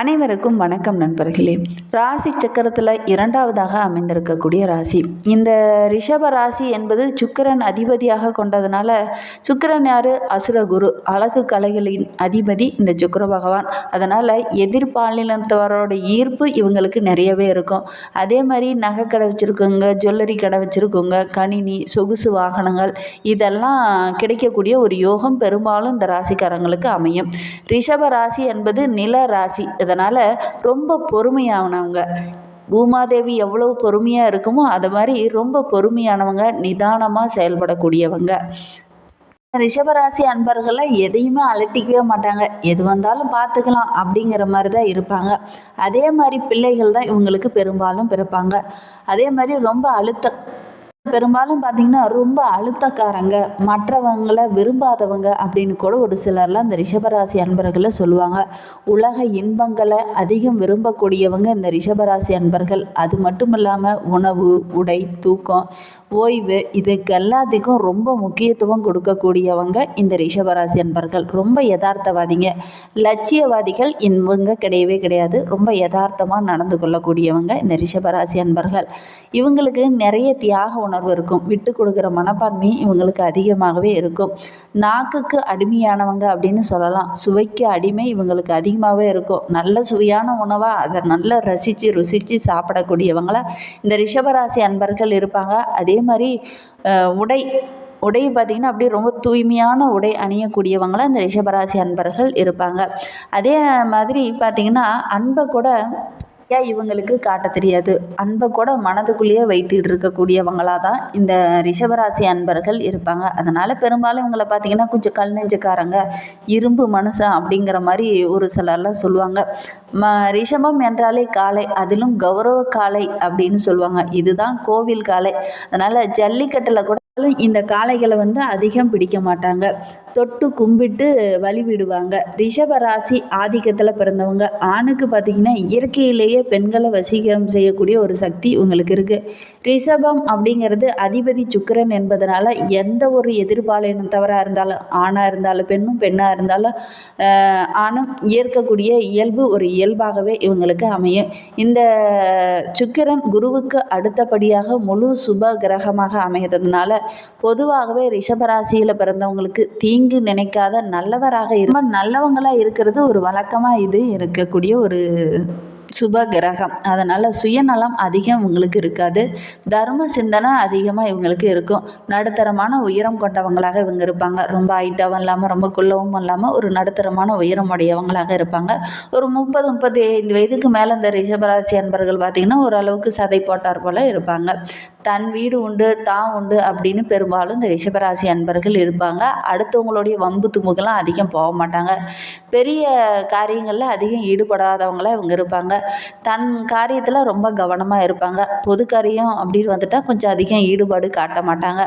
அனைவருக்கும் வணக்கம் நண்பர்களே. ராசி சக்கரத்தில் இரண்டாவதாக அமைந்திருக்கக்கூடிய ராசி. இந்த ரிஷப ராசி என்பது சுக்கிரன் அதிபதியாக கொண்டதுனால சுக்கரன் யார்? அசுரகுரு அழகு கலைகளின் அதிபதி இந்த சுக்கர பகவான். அதனால் எதிர்பாலினத்தவரோட ஈர்ப்பு இவங்களுக்கு நிறையவே இருக்கும். அதே மாதிரி நகை கடை வச்சுருக்கோங்க ஜுவல்லரி கடை வச்சுருக்கோங்க கணினி சொகுசு வாகனங்கள் இதெல்லாம் கிடைக்கக்கூடிய ஒரு யோகம் பெரும்பாலும் இந்த ராசிக்காரங்களுக்கு அமையும். ரிஷப ராசி என்பது நில ராசி. இதனால் ரொம்ப பொறுமையானவங்க. பூமாதேவி எவ்வளோ பொறுமையாக இருக்குமோ அது மாதிரி ரொம்ப பொறுமையானவங்க நிதானமாக செயல்படக்கூடியவங்க. ரிஷபராசி அன்பர்களை எதையுமே அலட்டிக்கவே மாட்டாங்க. எது வந்தாலும் பார்த்துக்கலாம் அப்படிங்கிற மாதிரி தான் இருப்பாங்க. அதே மாதிரி பிள்ளைகள் தான் இவங்களுக்கு பெரும்பாலும் பிறப்பாங்க. அதே மாதிரி ரொம்ப அழுத்தம். பெரும்பாலும் பார்த்தீங்கன்னா ரொம்ப அழுத்தக்காரங்க மற்றவங்களை விரும்பாதவங்க அப்படின்னு கூட ஒரு சிலர்லாம் இந்த ரிஷபராசி அன்பர்களை சொல்லுவாங்க. உலக இன்பங்களை அதிகம் விரும்பக்கூடியவங்க இந்த ரிஷபராசி அன்பர்கள். அது மட்டும் இல்லாமல் உணவு உடை தூக்கம் ஓய்வு இதுக்கு எல்லாத்துக்கும் ரொம்ப முக்கியத்துவம் கொடுக்கக்கூடியவங்க இந்த ரிஷபராசி அன்பர்கள். ரொம்ப யதார்த்தவாதிங்க. லட்சியவாதிகள் இவங்க கிடையவே கிடையாது. ரொம்ப யதார்த்தமாக நடந்து கொள்ளக்கூடியவங்க இந்த ரிஷபராசி அன்பர்கள். இவங்களுக்கு நிறைய தியாக உணர்வு இருக்கும். விட்டு கொடுக்குற மனப்பான்மை இவங்களுக்கு அதிகமாகவே இருக்கும். நாக்குக்கு அடிமையானவங்க அப்படின்னு சொல்லலாம். சுவைக்கு அடிமை இவங்களுக்கு அதிகமாகவே இருக்கும். நல்ல சுவையான உணவாக அதை நல்லா ரசித்து ருசித்து சாப்பிடக்கூடியவங்களா இந்த ரிஷபராசி அன்பர்கள் இருப்பாங்க. அதே மாதிரி உடை உடை பார்த்திங்கன்னா அப்படியே ரொம்ப தூய்மையான உடை அணியக்கூடியவங்களாம் இந்த ரிஷபராசி அன்பர்கள் இருப்பாங்க. அதே மாதிரி பார்த்திங்கன்னா அன்பை கூட ஏன் இவங்களுக்கு காட்ட தெரியாது. அன்பை கூட மனதுக்குள்ளேயே வைத்துட்டு இருக்கக்கூடியவங்களாக தான் இந்த ரிஷபராசி அன்பர்கள் இருப்பாங்க. அதனால் பெரும்பாலும் இவங்களை பார்த்தீங்கன்னா கொஞ்சம் கல் நெஞ்சுக்காரங்க இரும்பு மனுஷன் அப்படிங்கிற மாதிரி ஒரு சிலர்லாம் சொல்லுவாங்க. ம ரிஷபம் என்றாலே காளை அதிலும் கௌரவ காளை அப்படின்னு சொல்லுவாங்க. இதுதான் கோவில் காளை. அதனால் ஜல்லிக்கட்டில் கூட இந்த காளைகளை வந்து அதிகம் பிடிக்க மாட்டாங்க. தொட்டு கும்பிட்டு வழிவிடுவாங்க. ரிஷபராசி ஆதிக்கத்தில் பிறந்தவங்க. ஆணுக்கு பார்த்திங்கன்னா இயற்கையிலேயே பெண்களை வசீகரம் செய்யக்கூடிய ஒரு சக்தி இவங்களுக்கு இருக்குது ரிஷபம் அப்படிங்கிறது அதிபதி சுக்கிரன் என்பதனால எந்த ஒரு எதிர்பாலினத்தவராக இருந்தாலும் ஆணாக இருந்தாலும் பெண்ணும் பெண்ணாக இருந்தாலும் ஆணும் ஏற்கக்கூடிய இயல்பு ஒரு இயல்பாகவே இவங்களுக்கு அமையும். இந்த சுக்கிரன் குருவுக்கு அடுத்தபடியாக முழு சுப கிரகமாக அமைகிறதுனால பொதுவாகவே ரிஷபராசியில் பிறந்தவங்களுக்கு தீங்கு நினைக்காத நல்லவராக இருக்க நல்லவங்களாக இருக்கிறது ஒரு வழக்கமாக இது இருக்கக்கூடிய ஒரு சுப கிரகம். அதனால் சுயநலம் அதிகம் இவங்களுக்கு இருக்காது. தர்ம சிந்தனை அதிகமாக இவங்களுக்கு இருக்கும். நடுத்தரமான உயரம் கொண்டவங்களாக இவங்க இருப்பாங்க. ரொம்ப ஹைட்டாகவும் இல்லாமல் ரொம்ப குள்ளவும் இல்லாமல் ஒரு நடுத்தரமான உயரம் உடையவங்களாக இருப்பாங்க. ஒரு முப்பது முப்பத்தி ஐந்து வயதுக்கு மேலே இந்த ரிஷபராசி அன்பர்கள் பார்த்திங்கன்னா ஓரளவுக்கு சதை போட்டார் போல் இருப்பாங்க. தன் வீடு உண்டு தான் உண்டு அப்படின்னு பெரும்பாலும் இந்த ரிஷபராசி அன்பர்கள் இருப்பாங்க. அடுத்தவங்களுடைய வம்பு தும்புக்கெல்லாம் அதிகம் போக மாட்டாங்க. பெரிய காரியங்களில் அதிகம் ஈடுபடாதவங்களாக இவங்க இருப்பாங்க. தன் காரியத்தில் ரொம்ப கவனமாக இருப்பாங்க. பொது காரியம் அப்படின்னு வந்துட்டால் கொஞ்சம் அதிகம் ஈடுபாடு காட்ட மாட்டாங்க.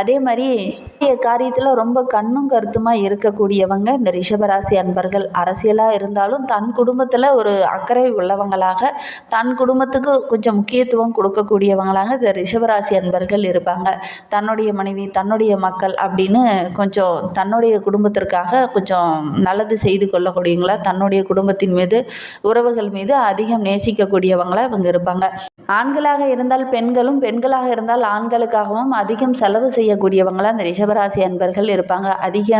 அதே மாதிரி பெரிய காரியத்தில் ரொம்ப கண்ணும் கருத்துமாக இருக்கக்கூடியவங்க இந்த ரிஷபராசி அன்பர்கள். அரசியலாக இருந்தாலும் தன் குடும்பத்தில் ஒரு அக்கறை உள்ளவங்களாக தன் குடும்பத்துக்கு கொஞ்சம் முக்கியத்துவம் கொடுக்கக்கூடியவங்களாக இந்த ரிஷபராசி அன்பர்கள் இருப்பாங்க. தன்னுடைய மனைவி தன்னுடைய மக்கள் அப்படின்னு கொஞ்சம் தன்னுடைய குடும்பத்திற்காக கொஞ்சம் நல்லது செய்து கொள்ளக்கூடியவங்களா தன்னுடைய குடும்பத்தின் மீது உறவுகள் மீது அதிகம் நேசிக்கக்கூடியவங்களா இவங்க இருப்பாங்க. ஆண்களாக இருந்தால் பெண்களும் பெண்களாக இருந்தால் ஆண்களுக்காகவும் அதிகம் செலவு செய்யக்கூடியவங்களா இந்த ரிஷபராசி அன்பர்கள் இருப்பாங்க. அதிக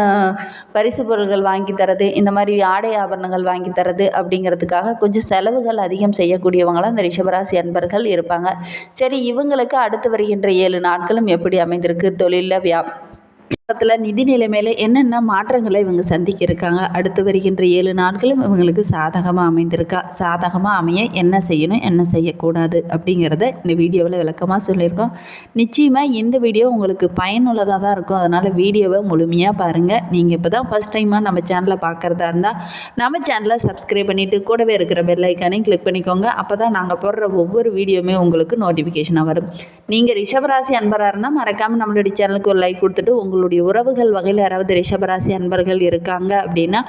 பரிசு பொருள்கள் வாங்கி தரது இந்த மாதிரி ஆடை ஆபரணங்கள் வாங்கி தரது அப்படிங்கிறதுக்காக கொஞ்சம் செலவுகள் அதிகம் செய்யக்கூடியவங்களா இந்த ரிஷபராசி அன்பர்கள் இருப்பாங்க. சரி இவங்களுக்கு அடுத்து வருகின்ற ஏழு நாட்களும் எப்படி அமைந்திருக்கு? தொழிலில் வியா காலத்தில் நிதி நிலைமையில் என்னென்ன மாற்றங்களை இவங்க சந்திக்க இருக்காங்க அடுத்து வருகின்ற ஏழு நாட்களும் இவங்களுக்கு சாதகமாக அமைந்திருக்கா? சாதகமாக அமைய என்ன செய்யணும்? என்ன செய்யக்கூடாது? அப்படிங்கிறத இந்த வீடியோவில் விளக்கமாக சொல்லியிருக்கோம். நிச்சயமாக இந்த வீடியோ உங்களுக்கு பயனுள்ளதாக தான் இருக்கும். அதனால் வீடியோவை முழுமையாக பாருங்கள் நீங்கள் இப்போ தான் ஃபஸ்ட் டைமாக நம்ம சேனலை பார்க்குறதா இருந்தால் நம்ம சேனலை சப்ஸ்கிரைப் பண்ணிவிட்டு கூடவே இருக்கிற பெல்லைக்கானையும் கிளிக் பண்ணிக்கோங்க. அப்போ தான் நாங்கள் போடுற ஒவ்வொரு வீடியோவுமே உங்களுக்கு நோட்டிஃபிகேஷனாக வரும். நீங்கள் ரிஷபராசி அன்பராக இருந்தால் மறக்காமல் நம்மளுடைய சேனலுக்கு ஒரு லைக் கொடுத்துட்டு உங்களுடைய உறவுகள் வகையில் யாராவது ரிஷபராசி அன்பர்கள் இருக்காங்க அப்படின்னா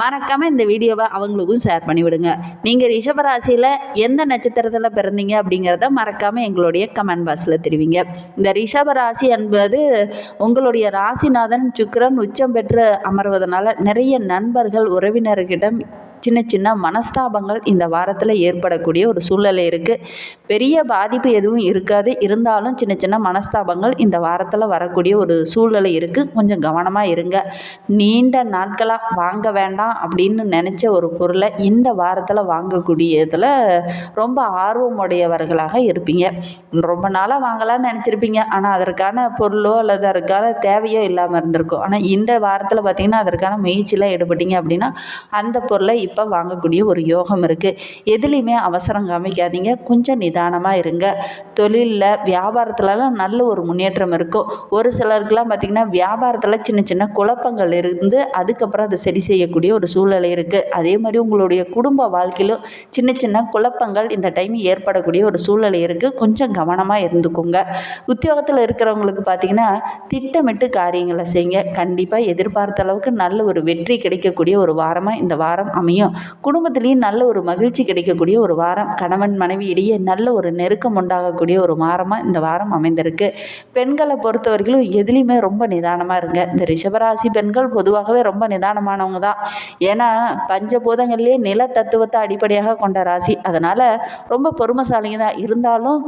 மறக்காமல் இந்த வீடியோவை அவங்களுக்கும் ஷேர் பண்ணிவிடுங்க. நீங்கள் ரிஷபராசியில் எந்த நட்சத்திரத்தில் பிறந்தீங்க அப்படிங்கிறத மறக்காமல் எங்களுடைய கமெண்ட் பாக்ஸில் தெரிவிங்க. இந்த ரிஷபராசி என்பது உங்களுடைய ராசிநாதன் சுக்கரன் உச்சம் பெற்று அமர்வதனால நிறைய நண்பர்கள் உறவினர்கிட்ட சின்ன சின்ன மனஸ்தாபங்கள் இந்த வாரத்தில் ஏற்படக்கூடிய ஒரு சூழ்நிலை இருக்குது பெரிய பாதிப்பு எதுவும் இருக்காது. இருந்தாலும் சின்ன சின்ன மனஸ்தாபங்கள் இந்த வாரத்தில் வரக்கூடிய ஒரு சூழ்நிலை இருக்குது கொஞ்சம் கவனமாக இருங்க. நீண்ட நாட்களாக வாங்க வேண்டாம் அப்படின்னு நினச்ச ஒரு பொருளை இந்த வாரத்தில் வாங்கக்கூடியதில் ரொம்ப ஆர்வமுடையவர்களாக இருப்பீங்க. ரொம்ப நாளாக வாங்கலாம்னு நினச்சிருப்பீங்க. ஆனால் அதற்கான பொருளோ அல்லது அதற்கான தேவையோ இல்லாமல் இருந்திருக்கும். ஆனால் இந்த வாரத்தில் பார்த்திங்கன்னா அதற்கான முயற்சியில் ஈடுபட்டீங்க அப்படின்னா அந்த பொருளை இப்போ வாங்கக்கூடிய ஒரு யோகம் இருக்குது எதுலேயுமே அவசரம் காமிக்காதீங்க. கொஞ்சம் நிதானமாக இருங்க. தொழிலில் வியாபாரத்துலலாம் நல்ல ஒரு முன்னேற்றம் இருக்கும். ஒரு சிலருக்குலாம் பார்த்திங்கன்னா வியாபாரத்தில் சின்ன சின்ன குழப்பங்கள் இருந்து அதுக்கப்புறம் அதை சரி செய்யக்கூடிய ஒரு சூழ்நிலை இருக்குது அதே மாதிரி உங்களுடைய குடும்ப வாழ்க்கையிலும் சின்ன சின்ன குழப்பங்கள் இந்த டைம் ஏற்படக்கூடிய ஒரு சூழ்நிலை இருக்குது கொஞ்சம் கவனமாக இருந்துக்கோங்க. உத்தியோகத்தில் இருக்கிறவங்களுக்கு பார்த்திங்கன்னா திட்டமிட்டு காரியங்களை செய்யுங்க. கண்டிப்பாக எதிர்பார்த்த அளவுக்கு நல்ல ஒரு வெற்றி கிடைக்கக்கூடிய ஒரு வாரமாக இந்த வாரம் அமையும். குடும்பத்துலேயும் நல்ல ஒரு மகிழ்ச்சி கிடைக்கக்கூடிய ஒரு வாரம். கணவன் மனைவி இடையே நல்ல ஒரு நெருக்கம் உண்டாகக்கூடிய ஒரு வாரமாக இந்த வாரம் அமைந்திருக்கு. பெண்களை பொறுத்த வரைக்கும் எதுலேயுமே ரொம்ப நிதானமாக இருங்க. இந்த ரிஷபராசி பெண்கள் பொதுவாகவே ரொம்ப நிதானமானவங்க தான். ஏன்னா பஞ்சபூதங்கள்லேயே நில தத்துவத்தை அடிப்படையாக கொண்ட ராசி. அதனால் ரொம்ப பொறுமைசாலிங்க தான். இருந்தாலும்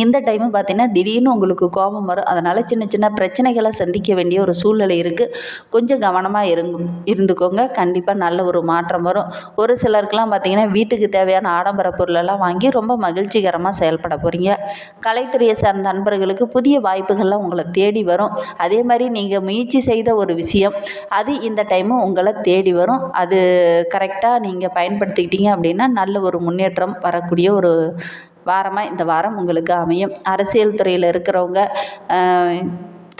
இந்த டைமு பார்த்தீங்கன்னா திடீர்னு உங்களுக்கு கோபம் வரும். அதனால் சின்ன சின்ன பிரச்சனைகளை சந்திக்க வேண்டிய ஒரு சூழ்நிலை இருக்குது கொஞ்சம் கவனமாக இருங்க இருந்துக்கோங்க. கண்டிப்பாக நல்ல ஒரு மாற்றம் வரும். ஒரு சிலருக்கெல்லாம் பார்த்திங்கன்னா வீட்டுக்கு தேவையான ஆடம்பர பொருளெல்லாம் வாங்கி ரொம்ப மகிழ்ச்சிகரமாக செயல்பட போகிறீங்க கலைத்துறையை சார்ந்த நண்பர்களுக்கு புதிய வாய்ப்புகள்லாம் உங்களை தேடி வரும். அதே மாதிரி நீங்கள் முயற்சி செய்த ஒரு விஷயம் அது இந்த டைமு உங்களை தேடி வரும். அது கரெக்டாக நீங்கள் பயன்படுத்திக்கிட்டீங்க அப்படின்னா நல்ல ஒரு முன்னேற்றம் வரக்கூடிய ஒரு வாரமாக இந்த வாரம் உங்களுக்கு அமையும். அரசியல் துறையில் இருக்கிறவங்க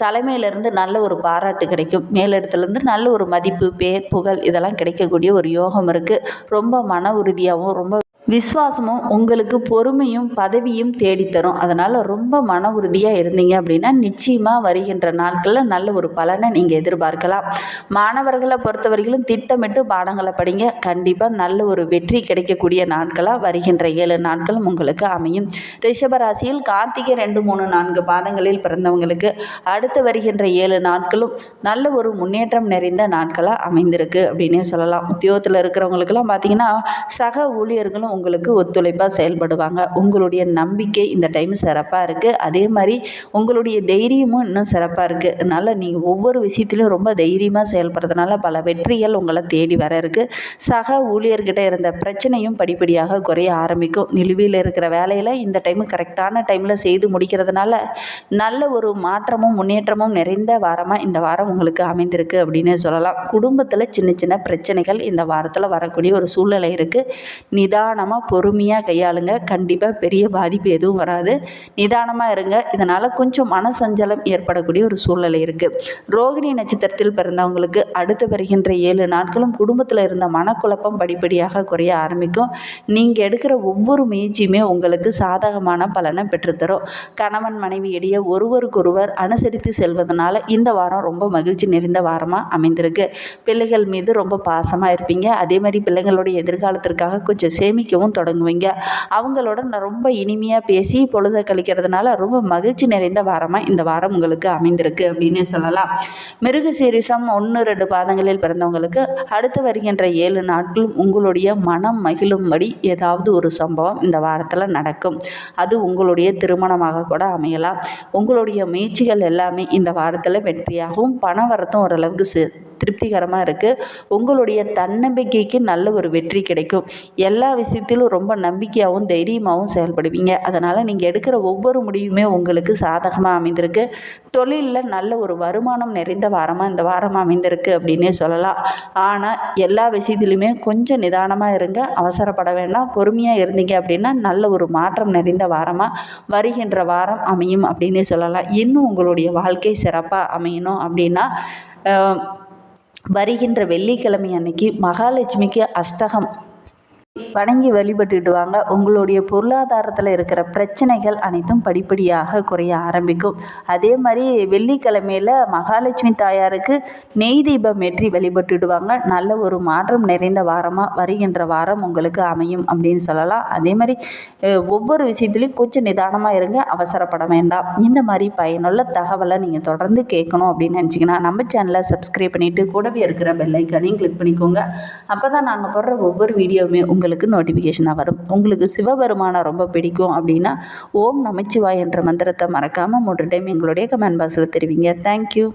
தலைமையிலேருந்து நல்ல ஒரு பாராட்டு கிடைக்கும். மேலிடத்துலேருந்து நல்ல ஒரு மதிப்பு பேர் புகழ் இதெல்லாம் கிடைக்கக்கூடிய ஒரு யோகம் இருக்குது ரொம்ப மன உறுதியாகவும் ரொம்ப விஸ்வாசமும் உங்களுக்கு பொறுமையும் பதவியும் தேடித்தரும். அதனால் ரொம்ப மன உறுதியாக இருந்தீங்க அப்படின்னா நிச்சயமாக வருகின்ற நாட்களில் நல்ல ஒரு பலனை நீங்கள் எதிர்பார்க்கலாம். மாணவர்களை பொறுத்தவரையிலும் திட்டமிட்டு பாடங்களை படிங்க. கண்டிப்பாக நல்ல ஒரு வெற்றி கிடைக்கக்கூடிய நாட்களாக வருகின்ற ஏழு நாட்களும் உங்களுக்கு அமையும். ரிஷபராசியில் கார்த்திகை ரெண்டு மூணு நான்கு பாதங்களில் பிறந்தவங்களுக்கு அடுத்து வருகின்ற ஏழு நாட்களும் நல்ல ஒரு முன்னேற்றம் நிறைந்த நாட்களாக அமைந்திருக்கு அப்படின்னே சொல்லலாம். உத்தியோகத்தில் இருக்கிறவங்களுக்கெல்லாம் பார்த்தீங்கன்னா சக ஊழியர்களும் உங்களுக்கு ஒத்துழைப்பாக செயல்படுவாங்க. உங்களுடைய நம்பிக்கை இந்த டைம் சிறப்பாக இருக்குது அதே மாதிரி உங்களுடைய தைரியமும் இன்னும் சிறப்பாக இருக்குது அதனால் நீங்கள் ஒவ்வொரு விஷயத்துலையும் ரொம்ப தைரியமாக செயல்படுறதுனால பல வெற்றிகள் உங்களை தேடி வர இருக்குது சக ஊழியர்கிட்ட இருந்த பிரச்சனையும் படிப்படியாக குறைய ஆரம்பிக்கும். நிலுவையில் இருக்கிற வேலையில் இந்த டைமு கரெக்டான டைமில் செய்து முடிக்கிறதுனால நல்ல ஒரு மாற்றமும் முன்னேற்றமும் நிறைந்த வாரமாக இந்த வாரம் உங்களுக்கு அமைந்திருக்கு அப்படின்னு சொல்லலாம். குடும்பத்தில் சின்ன சின்ன பிரச்சனைகள் இந்த வாரத்தில் வரக்கூடிய ஒரு சூழ்நிலை இருக்குது நிதானம் நிதானமாக பொறுமையாக கையாளுங்க. கண்டிப்பாக பெரிய பாதிப்பு எதுவும் வராது. நிதானமாக இருங்க. இதனால் கொஞ்சம் மனசஞ்சலம் ஏற்படக்கூடிய ஒரு சூழ்நிலை இருக்குது ரோகிணி நட்சத்திரத்தில் பிறந்தவங்களுக்கு அடுத்து வருகின்ற ஏழு நாட்களும் குடும்பத்தில் இருந்த மனக்குழப்பம் படிப்படியாக குறைய ஆரம்பிக்கும். நீங்கள் எடுக்கிற ஒவ்வொரு முயற்சியுமே உங்களுக்கு சாதகமான பலனை பெற்றுத்தரும். கணவன் மனைவி இடையே ஒருவருக்கொருவர் அனுசரித்து செல்வதனால இந்த வாரம் ரொம்ப மகிழ்ச்சி நிறைந்த வாரமாக அமைந்திருக்கு. பிள்ளைகள் மீது ரொம்ப பாசமாக இருப்பீங்க. அதே மாதிரி பிள்ளைங்களுடைய எதிர்காலத்திற்காக கொஞ்சம் சேமிக்க சிரிக்கவும் தொடங்குவீங்க. அவங்களோட நான் ரொம்ப இனிமையாக பேசி பொழுதை கழிக்கிறதுனால ரொம்ப மகிழ்ச்சி நிறைந்த வாரமாக இந்த வாரம் உங்களுக்கு அமைந்திருக்கு அப்படின்னு சொல்லலாம். மிருக சீரிசம் ஒன்று ரெண்டு பாதங்களில் பிறந்தவங்களுக்கு அடுத்து வருகின்ற ஏழு நாட்களும் உங்களுடைய மனம் மகிழும்படி ஏதாவது ஒரு சம்பவம் இந்த வாரத்தில் நடக்கும். அது உங்களுடைய திருமணமாக கூட அமையலாம். உங்களுடைய முயற்சிகள் எல்லாமே இந்த வாரத்தில் வெற்றியாகவும் பண வரத்தும் ஓரளவுக்கு திருப்திகரமாக இருக்குது உங்களுடைய தன்னம்பிக்கைக்கு நல்ல ஒரு வெற்றி கிடைக்கும். எல்லா விஷயத்திலும் ரொம்ப நம்பிக்கையாகவும் தைரியமாகவும் செயல்படுவீங்க. அதனால் நீங்கள் எடுக்கிற ஒவ்வொரு முடிவுமே உங்களுக்கு சாதகமாக அமைந்திருக்கு. தொழிலில் நல்ல ஒரு வருமானம் நிறைந்த வாரமாக இந்த வாரம் அமைந்திருக்கு அப்படின்னே சொல்லலாம். ஆனால் எல்லா விஷயத்துலையுமே கொஞ்சம் நிதானமாக இருங்க. அவசரப்பட வேண்டாம். பொறுமையாக இருந்தீங்க அப்படின்னா நல்ல ஒரு மாற்றம் நிறைந்த வாரமாக வருகின்ற வாரம் அமையும் அப்படின்னே சொல்லலாம். இன்னும் உங்களுடைய வாழ்க்கை சிறப்பாக அமையணும் அப்படின்னா வருகின்ற வெள்ளிக்கிழமை அன்னைக்கு மகாலட்சுமிக்கு அஷ்டகம் வணங்கி வழிபட்டுட்டு வாங்க உங்களுடைய பொருளாதாரத்தில் இருக்கிற பிரச்சனைகள் அனைத்தும் படிப்படியாக குறைய ஆரம்பிக்கும். அதே மாதிரி வெள்ளிக்கிழமையில் மகாலட்சுமி தாயாருக்கு நெய் தீபம் ஏற்றி வழிபட்டுடுவாங்க. நல்ல ஒரு மாற்றம் நிறைந்த வாரமாக வருகின்ற வாரம் உங்களுக்கு அமையும் அப்படின்னு சொல்லலாம். அதே மாதிரி ஒவ்வொரு விஷயத்துலையும் கொஞ்சம் நிதானமாக இருங்க. அவசரப்பட வேண்டாம். இந்த மாதிரி பயனுள்ள தகவலை நீங்கள் தொடர்ந்து கேட்கணும் அப்படின்னு நினச்சிங்கன்னா நம்ம சேனலை சப்ஸ்கிரைப் பண்ணிவிட்டு கூடவே இருக்கிற பெல்லைக்கனையும் கிளிக் பண்ணிக்கோங்க. அப்போ தான் நாங்கள் போடுற ஒவ்வொரு வீடியோவுமே உங்களுக்கு நோட்டிஃபிகேஷனாக வரும். உங்களுக்கு சிவபெருமானை ரொம்ப பிடிக்கும் அப்படின்னா ஓம் நமச்சிவாய் என்ற மந்திரத்தை மறக்காமல் மூன்று டைம் எங்களுடைய கமெண்ட் பாக்ஸில் தெரிவிங்க. தேங்க்யூ